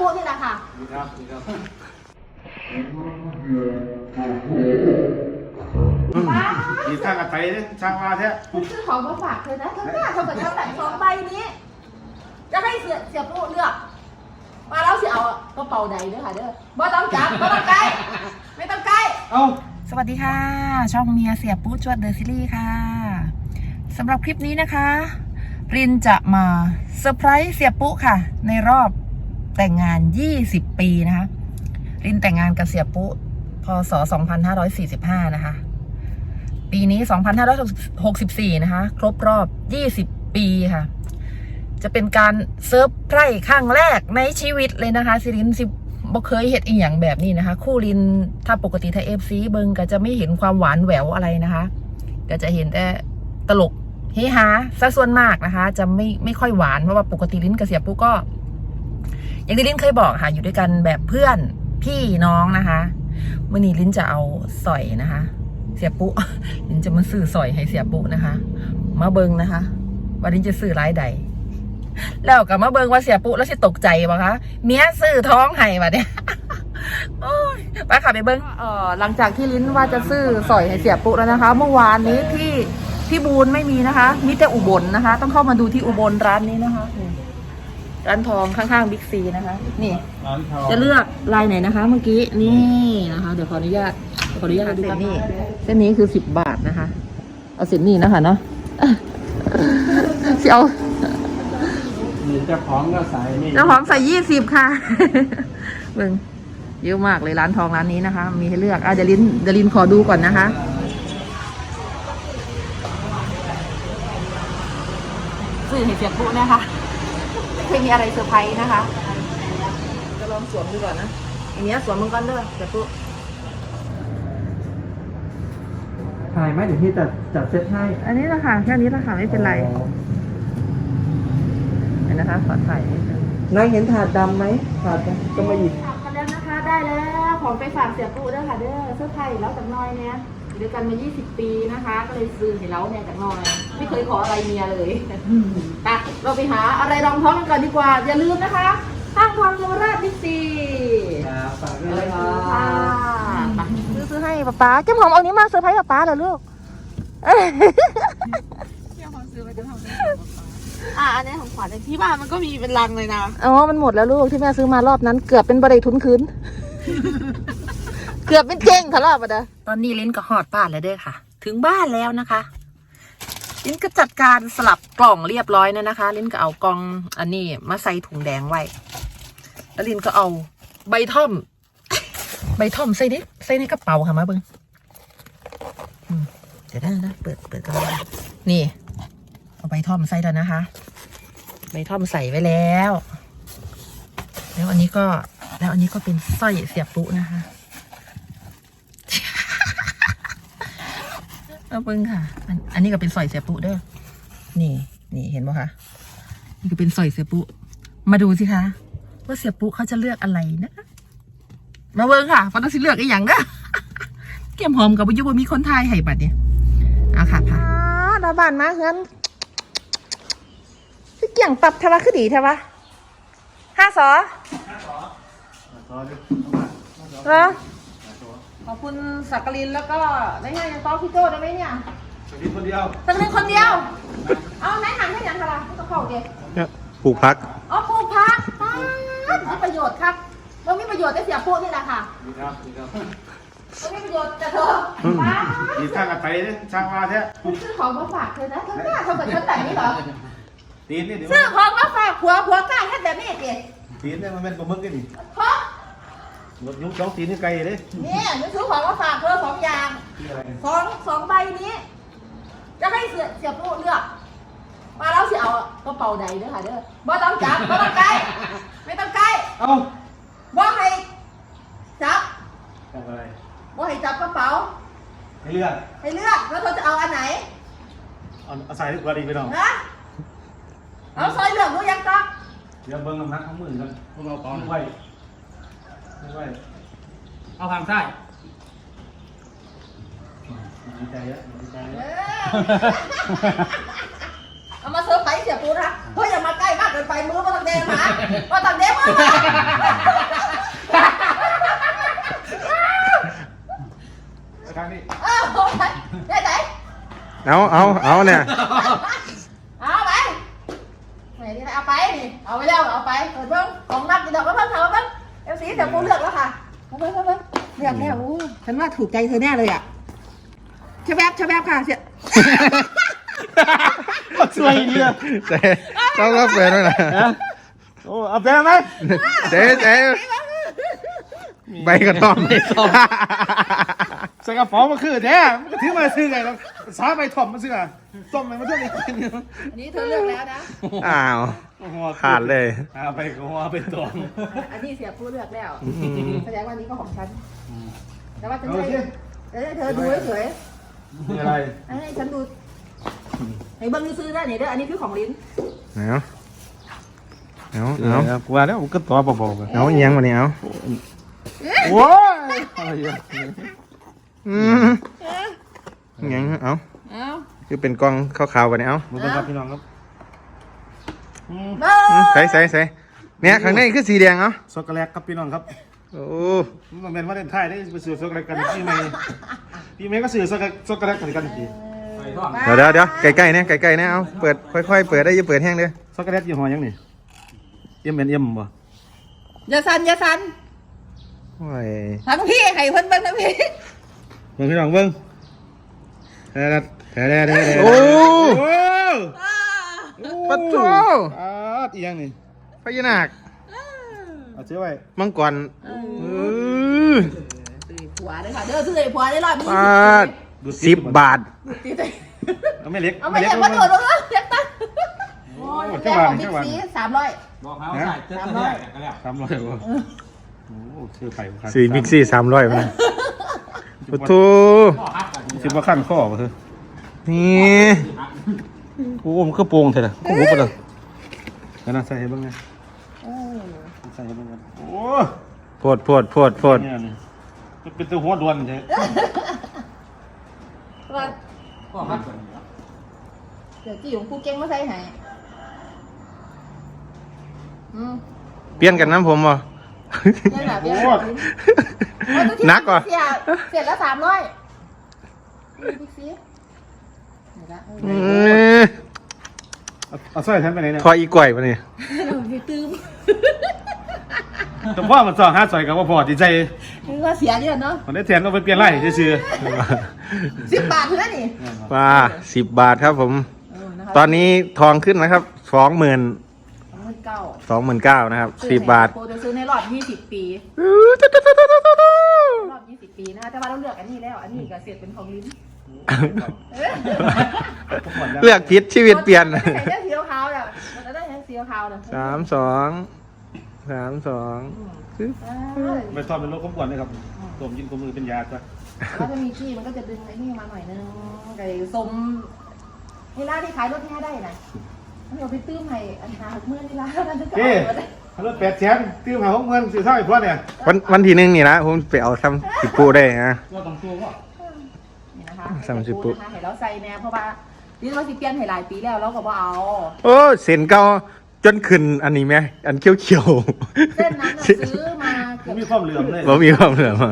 ปุ๊นี่แหละค่ะ ดีครับดีครับป้าดีสร้างกันไปเนี่ยสร้างมาแท้คุณซื้อของมาฝากเธอนะเธอหน้าเท่ากับเท่าไหร่สองใบนี้ จะให้เสียเสียปุ๊เลือกมาแล้วสิเอากระเป๋าใดเด้อค่ะเด้อบ่ต้องจับบ่ต้องใกล้ไม่ต้องใกล้ เอ้า สวัสดีค่ะ ช่องเมียเสียปุ๊จวดเดอะซีรีส์ค่ะสำหรับคลิปนี้นะคะ รินจะมาเซอร์ไพรส์เสียปุ๊ค่ะ ในรอบ แต่งงาน 20 ปีนะคะ รินแต่งงานกับเสียปุ๊พศ 2545 นะคะ ปีนี้ 2564 นะคะ ครบรอบ 20 ปีค่ะ จะเป็นการเซอร์ฟไพรส์ครั้งแรกในชีวิตเลยนะคะสิรินสิบ่เคยเห็นอีหยังแบบนี้นะคะ คู่รินถ้าปกติถ้าเอฟซีเบิงก็จะไม่เห็นความหวานแหววอะไรนะคะ ก็จะเห็นแต่ตลกเฮฮาซะส่วนมากนะคะ จะไม่ไม่ค่อยหวานเพราะว่าปกติลิ้นกับเสียปุ๊ก็ อย่างที่ลิ้นเคยบอกค่ะ อยู่ด้วยกันแบบเพื่อนพี่น้องนะคะเมื่อนี้ลิ้นจะเอาสอยนะคะ เสียปุ๊ลิ้นจะมาซื้อสอยให้เสียปุ๊นะคะ มาเบิงนะคะว่าลิ้นจะซื้อรายใดแล้วก็มาเบิงว่าเสียปุ๊แล้วสิตกใจปะคะเมียซื้อท้องให้ปะเนี่ยไปค่ะไปเบิงเอ่อหลังจากที่ลิ้นว่าจะซื้อสอยให้เสียปุ๊แล้วนะคะ เมื่อวานนี้ที่ที่บูนไม่มีนะคะ มีแต่อุบลนะคะ ต้องเข้ามาดูที่อุบลร้านนี้นะคะ ร้านทองข้างๆบิ๊กซีนะคะ นี่ร้านทองจะเลือกลายไหนนะคะ เมื่อกี้นี่นะคะ เดี๋ยวขออนุญาตขออนุญาตเส้นนี้เส้นนี้คือสิบบาทนะคะ เอาเส้นนี้นะคะเนาะสิเอานี่เจ้าของก็ใส่นี่เจ้าของใส่ยี่สิบค่ะเบิ่งเยอะมากเลยร้านทองร้านนี้นะคะ มีให้เลือกอะเดยวลินเดยวลินขอดูก่อนนะคะสื่อเห็นเสียงปุ๊นะคะไม่ เคยมีอะไรเซอร์ไพรส์นะคะจะลองสวมดูก่อนนะอันนี้สวมมึงก่อนเด้อเสียงปุ๊ถ่ายไหมเดี๋ยวพี่จัดจัดเซตให้อันนี้ละค่ะแค่นี้ละค่ะไม่เป็นไรเห็นนะคะขอถ่ายนิดนึงนายเห็นถาดดำไหมถาดดำก็มาหยิบฝากกันแล้วนะคะ ได้แล้ว ของไปฝากเสียปุ๊เด้อค่ะเด้อเสื้อไทยแล้วจากน้อยเนี่ย อยู่ด้วยกันมา 20 ปีนะคะ ก็เลยซื้อให้เราเนี่ยจากน้อย ไม่เคยขออะไรเมียเลยไปเราไปหาอะไรรองท้องกันก่อนดีกว่า อย่าลืมนะคะห้างทองเยาวราชบิ๊กซีครับฝากด้วยอะไรนะคค่ะรับซื้อซื้อให้ป๊าป๊าเจ้าหอมเอานี้มาเซอร์ไพรส์ป๊าป๊าเหรอลูกอะอันนี้ของขวัญที่บ้านมันก็มีเป็นลังเลยนะ อ๋อ มันหมดแล้วลูกที่แม่ซื้อมารอบนั้นเกือบเป็นบริทุนคืน เกือบเป็นเจ้งค่ะรอบอะเด้อตอนนี้ลิ้นก็หอดบ้านแล้วเด้อค่ะ ถึงบ้านแล้วนะคะ ลิ้นก็จัดการสลับกล่องเรียบร้อยแล้วนะคะ ลิ้นก็เอากล่องอันนี้มาใส่ถุงแดงไว้แล้วลิ้นก็เอาใบท่อม ใบท่อมใส่ในใส่ในกระเป๋าค่ะมาเบิ้งเดี๋ยวได้นะเปิดเปิดกันนี่ เอาใบท่อมใส่แล้วนะคะ ใบท่อมใส่ไว้แล้ว แล้วอันนี้ก็แล้วอันนี้ก็เป็นสร้อยเสียบปุนะคะ เอาเบิ้งค่ะ อันอันนี้ก็เป็นสร้อยเสียบปุเด้อ นี่ นี่เห็นไหมคะนี่ก็เป็นสร้อยเสียบปุ มาดูสิคะว่าเสียบปุเขาจะเลือกอะไรนะ มาเบิ้งค่ะฟันต้องสิเลือกอีกอย่างนะเกี่ยมหอมกับวิญญาณมีคนไทยให้บัดเนี่ยเอาค่ะค่ะดาบานมาเฮือนคือเกี่ยงปรับทวะคือดีทวะห้าสอซอดิเหรอ ขอบคุณสักกลินแล้วก็ได้ไงยังต้อพี่โจ้ได้ไหมเนี่ยสวัสดีคนเดียวสักกลินคนเดียว เอาไหนหันให้ยังคะล่ะพี่กระเพราเด็กเนี่ยปลูกพักอ๋อปลูกผักป้าดมีประโยชน์ครับเรามีประโยชน์แต่เสียปุ๊นี่แหละค่ะดีครับดีครับเรามีประโยชน์แต่เธอป้าดดีสร้างกันไปเนี่ยสร้างมาแท้คุณซื้อของมาฝากเธอนะเธอหน้าเท่ากับฉันแต่งนี่เหรอตีนนี่เดี๋ยวซื้อของมาฝากผัวผัวกล้าแค่แบบนี้เด็กตีนเนี่ยมันเป็นปลาหมึกกันดิเพราะรถยุ้งสองตีนนี่ไกลเลยเนี่ยฉันซื้อของมาฝากเธอสองอย่างที่อะไรสองสองใบนี้ จะให้เสียเสียปุ๊เลือกมาแล้วสิเอากระเป๋าใดเด้อค่ะเด้อบ่ต้องจับบ่ต้องใกล้ไม่ต้องใกล้เอ้าบ่ให้จับทำอะไรบ่ให้จับกระเป๋า ให้เลือกให้เลือกแล้วเธอจะเอาอันไหนเอาเอาใส่ดีกว่าดีไปน้องนะเอาซอยเลือกรู้ยังต๊อกเดี๋ยวเบิ้งน้ำหนักของมือกันพวกเรากองไว้ ไว้เอาทางใต้ดีใจแล้วดีใจเอแล้วอเอามาเซอร์ไพรส์เสียปุ๊นะเฮ้ยอย่ามาใกล้มากเกินไปมือมาตังเดงหมามาตังเดงมือมาทางนี้อ้าวได้ไหนเอาเอาเอาเนี่ยเอาไปไหนนี่เอาไปนี่เอาไปแล้วเอาไปเปิดเบิ้งของนับดีดอกก็เพิ่งทำเบิ้ง เอฟซีเดี๋ยวกูเลือกแล้วค่ะเบิ้งเบิ้งเบิ้งเลือกแล้วอู้ฉันว่าถูกใจเธอแน่เลยอะชะแวบชะแวบค่ะเสียสวยเดียวเจ๊ต้องรับเปลี่ยนด้วยนะโอ้เอาแปลไหมเจ๊เจ๊ใบกระท่อม ใส่กระเป๋ามาคือแท้มันก็ถือมาซื้อไงแล้วสาไปถ่อมมาซื้ออะต้มไปมาเท่านี้อันนี้เธอเลือกแล้วนะ อ้าวขาดเลยเอาไปก็ว่าไปตองอันนี้เสียผู้เลือกแล้วอืมแสดงว่าอันนี้ก็ของฉัน แต่ว่าฉันโอให้เคเดี๋ยวให้เธอดูเฉยมีอะไรๆให้ฉันดูไอ้เบิ้งซื้อได้เนี่ยเด้อ อันนี้คือของลิ้นเอาเอาเอากูว่าแล้วก็ตัวเบาๆกันเอาเอียงมาเนี่ยเอาโอ้ย อะไรอะอืมเอียงเอาเอ้าคือเป็นกล้องขาวๆไปเนี่ยเอามึงต้องครับพี่น้องครับอืมเบิ้อืมงใส่ใส่ใส่เนี่ยข้างในคือสีแดงเอาช็อกโกแลตครับพี่น้องครับโอ้มันเป็นว่าเล่นไทยได้ไปซื้อช็อกโกแลตกันพี่เมย์พี่เมย์ก็ซื้อช็อกโกแลตช็อกโกแลตกันกันทีไปท่องเดี๋ยวเดี๋ยวเดี๋ยวใกล้ๆเนี่ยใกล้ๆเนี่ยเอาเปิดค่อยๆเปิดได้ออย่าเปิดแห้งเด้อช็อกโกแลตยี่ห้อยังนี่เอ็มเอ็นเอ็มบ่อย่าสั่นอย่าสั่นโอ้ย ทั้งพี่ให้เพิ่นเบิ้งทั้งพี่ เบิ่งพี่น้องเบิ่งแท้แท้แท้แท้โอ้โอ้ปัดโถอาอีหยังนี่พญานาคเอาเชื่อไว้มังกรเออซื้อผัวเลยค่ะเด้อซื้อผัวได้รอบนี้ปาดสิบบาท ตีเตะเอาไม่เล็กเอาไม่เล็กมาโดดลงเลยเล็กตั้งโอ้ยโอ้แก้เจ้าวบ้าขนองบิ๊กเจ้าบ้านซีสามร้อยบอกเขาใส่เจ้าตัวแรกกันแล้วสามร้อยบ่โอ้ชื่อไผ่บ่ครับสี่มิกซี่สามร้อยมัน โอ้โหพ่อฮักกันสิบ่ขั้นข้อบ่เถอะนี่โอ้มันคือโป่งแท้ล่ะโอ้โหบ่ล่ะนั่นน่ะใส่ให้เบิ่งไงใส่ให้เบิ่งกันโอ้โพดโพดโพดโพดเนี่ยนี่มันเป็นตัวหัวดวนใช่ว่าพ่อฮักกันเดี๋ยวจี้ของกูเก่งมาใส่ให้อืมเปลี่ยนกันน้ำผมบ่ นี่แหละเบี้ยนักว่ะเสียเสียละสามร้อยบิ๊กซีเดี๋ยวละเอเอออเอาเอาสร้อยฉันไปไหนเนี่ยทออีก่อยปะเนี่ยเราไปตื้มแต่พ่อมันสองห้าสอยกับว่าพอดีใจคือว่าเสียเยอะเนาะมันได้แทนก็ไปเปลี่ยนไล่ซื่อสิบบาทเท่านั้นนี่ๆว่าสิบบาทครับผม เออนะคะตอนนี้ทองขึ้นนะครับสองหมื่นสองห มื่นเก้าสองหมื่นเก้านะครับสิบบาทโปรจะซื้อในรอบยี่สิบปีรอบยี่สิบปีนะคะแต่ว่าเราเลือกอันนี้แล้ว อันนี้ก็เสียเป็นของลิ้นเลือกผิดชีวิตเปลี่ยนใส่ได้สีขาวๆเนี่ยมันจะได้สีขาวๆเนี่ยสามสองสามสองอ่าไม่ชอบเป็นโรคความอ้วนนะครับต้มกินกับมือเป็นยาจ้ะแล้วถ้ามีขี้มันก็จะดึงไอ้นี่มาหน่อยนึงไก่สมนี่ร้านที่ขายรถแห่ได้นะมัน เอาไปตื้มให้อันหาเมื่อนี่ร้านนั้นก็เอ๊เอาไปเลยรถแปดแสนตื้มหาหกเงินสื่อเท่าไอ้พวกเนี่ยวันวันที่หนึ่งนี่นะผมไปเอาซ้ำสิบปูได้นะ ว่าต้องตัวว่านี่นะคะสามสิบปุ๊บ นะคะให้เราใส่แน่เพราะว่านี่ว่าสิเปลี่ยนให้หลายปีแล้วเราก็บ่เอา โอ้เส้นเก่าจนขึ้นอันนี้ไหมอันเขียวเขียวเส้นนั้นน่ะซื้อมาเกืมัอนบมีความเหลื่อมเลยๆผมมีความเหลือมา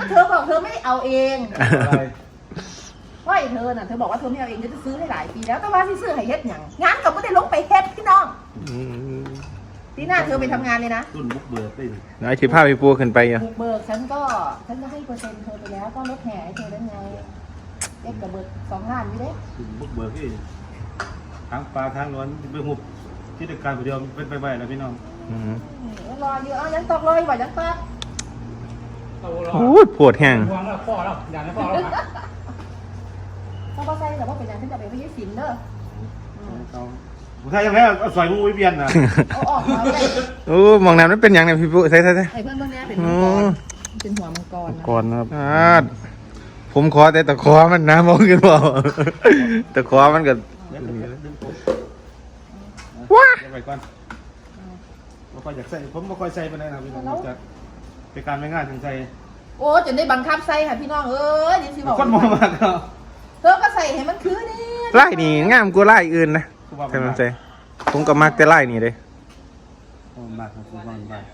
ก็เธอบอกเธอไม่เอาเอง อะไร ว่าไอ้เธอน่ะเธอบอกว่าเธอไม่เอาเองเธอจะซื้อให้หลายปีแล้วแต่ว่าที่ซื้อให้เฮ็ดหยังงานก็ไม่ได้ลงไปเฮ็ดพี่น้องอืมปีหน้าเธอไปทำงานเลยนะรุ่นบุกเบิกได้แล้วไอ้ที่ผ้าพี่ปูขึ้นไปอะบุกเบิกฉันก็ฉันก็ให้เปอร์เซ็นต์เธอไปแล้วก็ลดแห่ให้เธอได้ไงเอ็กกับเบิกสองล้านนี่เด้รุ่นบุกเบิกที่ทางปลาทางร้อนไปหุบที่ตการผู้เดียวเป็นไปไปแล้วพี่น้องอืมนี่รออยู่เอายังตอกเลยบ่ยังตอกเอาเราโอ้ยปวดแห้งห่วงแล้วพ่อแล้วอย่างนั้นพ่อแล้ว ครับถ้าบ่ใส่แต่ว่าเป็นหยังฉันจะไปไม่ยึดสินเด้ออืมเอาผมถ้ายังไงเอาสอยมือไว้เปลี่ยนนะเอาออกมาเลยโอ้มองน้ำนั้นเป็นอย่างไรพี่ปูใส่ใส่ใส่ไอ้เพื่อนพวกเนี้ยเป็นมังกรเป็นหัวมังกรนะก่อนนะครับอ่าผมขอแต่ตะขอมันนะมองกันบ่ตะขอมันก็ว้าไปก่อนบ่ค่อยอยากใส่ผมบ่ค่อยใส่ไปไหนนะครับพี่น้องจะเป็นการไม่ง่ายถึงใส่โอ้จนได้บังคับใส่ค่ะพี่น้องเอ้ยนี่สิบอกคนมองมากก็เธอก็ ใส่ให้มันคือนี่ไล่นี่งามกว่าไล่อื่นนะใช่ไหมใช่ผมก็มักแต่ไล่นี่เด้โอ้บาทครับบาทบาท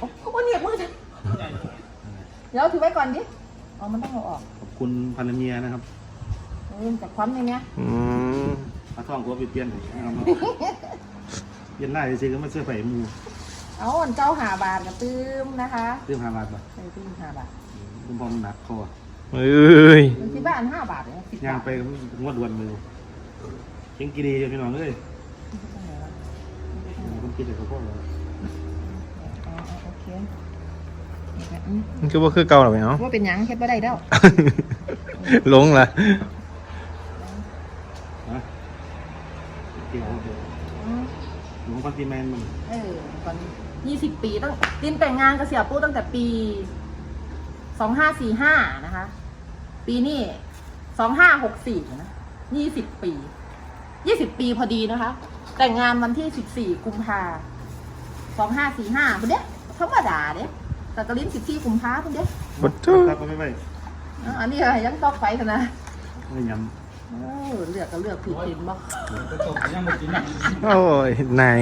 โอ้โหเหนียบมือจังเดี๋ยวถือไว้ก่อนดิอ๋อมันต้องเอาออก ขอบคุณพันธเมียนะครับเออจากความอย่างเนี้ยอืมปลาทองกูเอาไปเปลี่ยนนะครับเปลี่ยนหน้าจริงๆก็ไม่เสื้อไผ่มูเอาอันเจ้าหาบาทกับตื้มนะคะเรื่องห้าบาทป่ะใส่ตื้มหาบาทคุณพ่อมันหนักคอ เอ้ยมันคิดว่าอันห้าบาทเลยสิบย่างบาทไปก็งวดดวนมือเก่งกีดีอยู่พี่น้องเอ้ยผมกินแต่ข้าวโพดเลยอ๋อโอเคอืมมันคือว่าคือเก่าหรอไหมเนาะ ว่าเป็นหยังเฮ็ดบ่ได้แล้วหลงละนะเกี่ยวเดี๋ยวอืมหลวงพันตีแมนมันเออก่อนยี่สิบปีตั้งตินแต่งงานกับเสียปู้ตั้งแต่ปีสองห้าสี่ห้านะคะ ปีนี้สองห้าหกสี่นะยี่สิบปียี่สิบปีพอดีนะคะ แต่งงานวันที่สิบสี่กุมภาสองห้าสี่ห้าคุณเด้ธรรมดาเด้แต่กระลิ้นสิบสี่กุมภาคุณเด้บดทุกถ้าก็ไม่ไปอะอันนี้อะไรยังตอกไฟกันนะไม่ยเออเลือกก็เลือกผิดผิดบ่ก็ตกยังไม่กินอะโอ้ยนาย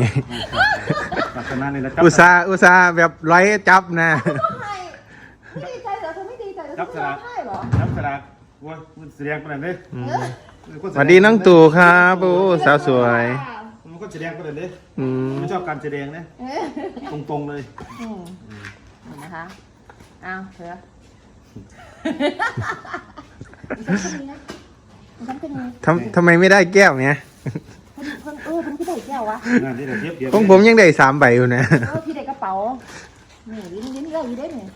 ำลักษณะนี่แหละอุตส่าห์อุตส่าห์แบบไร้จับนะให้ไม่ดีใจเหรอเธอไม่ดีใจเหรอเธอไม่ร้ ว่ามันแสดงไปไหนเด้อืมเออสวัสดีน้องตู่ครับโอ้สาวสวย มันก็แสดงไปไหนเด้อืมไม่ชอบการแสดงนะเออตรงๆเลยอืมเห็นนะคะอ้าวเถอะฉันเป็นไงฉันเป็นไงทำทำไมไม่ได้แก้วเนี่ยเพิ่นเออเพิ่นพี่ได้แก้ววะงานที่เราเทียบเดียวของผมยังได้สามใบอยู่นะเออพี่ได้กระเป๋านี่ลิ้นลิ้นเลือกอยู่ได้เนี่ย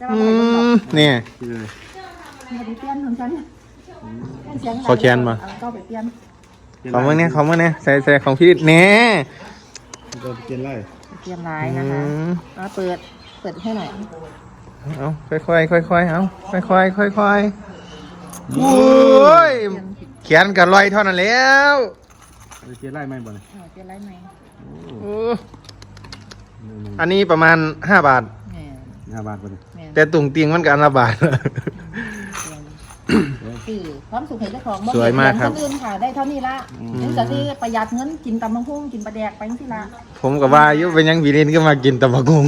จะมาอืไหนบ้างมเนี่ยที่เลย มาดิเปลี่ยนของฉันเปลี่ยนเสียงขอแคนมาเอก็ไปเปลี่ยนของมึงเนี่ยของมึงเนี่ยใส่ใส่ของพี่เน่เราเปลี่ยนไล่เปลี่ยนลายนะคะอืมมาเปิด เปิดให้หน่อย เอาค่อยๆค่อยๆเอาค่อยๆค่อยๆโอ้ยแขนกับรอยเท่านั้นแล้วเปลี่ยนไล่ไม่บ่เลยเออเปลี่ยนลายไหมโอ้อันนี้ประมาณห้าบาท แหมห้าบาทบ่เลยแหมแต่ตุ่งเตียงมันกับอันละบาท คือความสุขให้เจ้าของสวยมากครับนอื่นค่ะได้เท่านี้ละนี่ก็ที่ประหยัดเงินกินตำมังพุ่งกินปลาแดกไปที่ละผมกับว่าอยุเป็นหยังวีเรนก็มากินตะมะกุง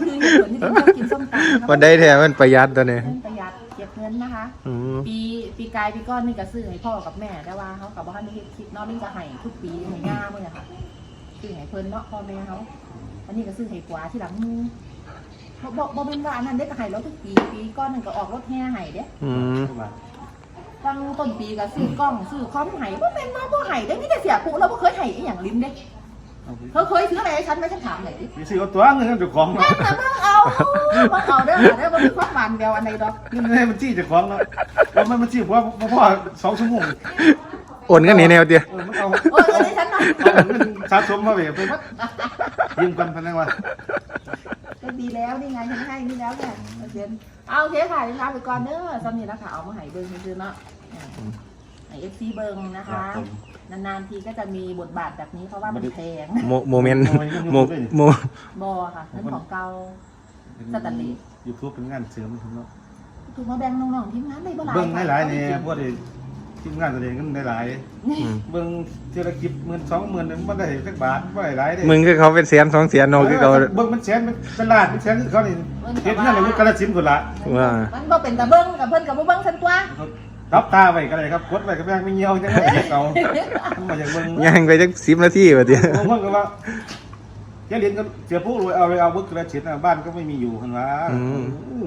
คือเหตุผลที่เราชอบกินส้มตำวันได้แท้มันประหยัดตัวนี้เงินประหยัดเก็บเงินนะคะอืมปีปีกายปีก้อนนี่ก็ซื้อให้พ่อกับแม่แต่ว่าเขากับว่าไม่ได้คิดเนาะนี่ก็ให้ทุกปีให้ย่าเมื่อค่ะซื้อให้เพิ่นเนาะพ่อแม่เขาอันนี้ก็ซื้อให้กว่าที่หลังมือเขา บอกบอกเป็นว่าอันนั้นได้ก็ให้เราทุกปีปีก้อนหนึ่งก็ออกรถแห่ให้เด้อืมห้าบาทตั้งต้นปีก็ซื้อกล้องซื้อคอมให้ว่าเป็นมาบ่ให้ได้นี่แต่เสียปุ๊เราบ่เคยให้อีหยังลิ้นเด้เขาเคยซื้ออะไรให้ฉันไหมฉันถามหน่อยดิ มีซื้อเอาตัวเงินเจ้าของนั่นน่ะเบิ่งเอาเบิ่งเอาเด้อเด้อบ่มีความหวานแววอันใดดอก เงินให้มันจี้เจ้าของแล้วว่ามันมันจี้เพราะว่าพ่อสองชั่วโมงโอนกันหนีแนวเดียว เออมันเอาโอ้ยเออให้ฉันหน่อย เอาเงินสะสมมาแบบไปมัดยืมกันพันนึงว่าก็ ดีแล้วนี่ไงฉันให้นี่แล้วเนี่ยเอาเชิญเอาโอเคค่ะเดี๋ยวลาไปก่อนเด้อสำนีแล้วค่ะเอามาให้เบิ่งซื่อๆเนาะให้ FC เบิ่งนะคะ นานๆทีก็จะมีบทบาทแบบนี้เพราะว่ามันแพงโมโมเมนต์โมโมบอค่ะเรื่องของเก่าสแตนเลสยูทูบเป็นงานเสริมเนาะถูกมาแบ่งน้องๆทีมงานได้บ่หลายเบิ้งหลายๆเนี่ยพวกที่ ทีมงานแสดงกันหลายอืมๆเบิ้งเทอละกิบหมื่นสองหมื่นมันได้สักบาทไม่ได้หลายเด้มึงคือเขาเป็นเสียนสองเสียนโนคือเขาเบิ้งมันแสนมันเป็นล้านเป็นแสนคือเขานี่เฮ็ดเงินเลยกระสินคนละว่ามันบ่เป็นตะเบิ่งกับเพิ่นกับบ่เบิ่งซั่นตัวรับตาไว้ก็ได้ครับกดไว้ก็ยังไม่เหี่ยวจังได๋เก่ามันบ่อยากเบิ่งย่างไปจักสิบนาทีแบบเดียวบางคนก็ว่า แค่เรียนก็เสียผู้รวยเอาไปเอาบึกกระสินบ้านก็ไม่มีอยู่คั่นว่า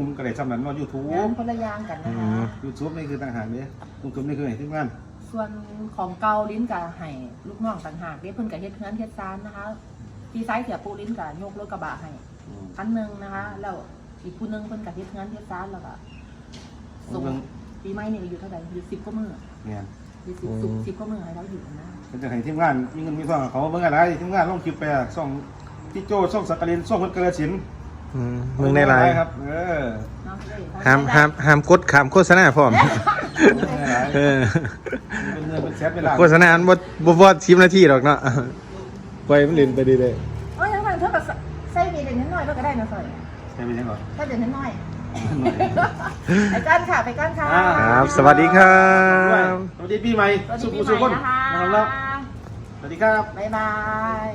มันก็ได้สำนั้นว่างาน YouTube คนละอย่างกันอืนะคะม YouTube นี่คือต่างหากเด้ YouTube นี่คือให้ทีมงานส่วนของเก่าลิ้นก็ให้ลูกน้องต่างหากเด้เพิ่นก็เฮ็ดงานเฮ็ดซานนะคะพี่ไซส์เสียปูลิ้นก็ยกรถกระบะให้คันหนึงนะคะแล้วอีกผู้หนึงเพิ่นก็เฮ็ดงานเฮ็ดซานแล้วก็ส่งปีใหม่นี่ก็อยู่เท่าใดอยู่10กว่ามื้อเนี่ยอยู่10สุก10กว่ามื้อให้เราอยู่นะมันจะให้ทีมงานมีเงินมีทองเขาเบิ่งอะไรทีมงานลงคลิปไปอะส่อง พี่โจส่องสักกลินส่องคนกระสินอืมมึงในไลน์ครับ เออเนาะห้ามห้ามห้ามกดขามโฆษณาพร้อมเออเป็นเงินเป็นแสนเป็นล้านโฆษณาอันบ่บ่บ่สิบนาทีหรอกเนาะปล่อยมันเล่นไปเรื่อยโอ้ยยังไงเท่ากับใส่เดือนนิดหน่อยก็ได้นะสอยใช่ไหมยังก่อนถ้าเดือนนิดหน่อยอไปกันค่ะไปกันค่ะอ่าครับ สวัสดีครัด้วยบสวัสดีปีใหม่สวัสดีสุขปีสุขใหคม่นนะคะนะครับสวัสดีครับบ๊ายบาย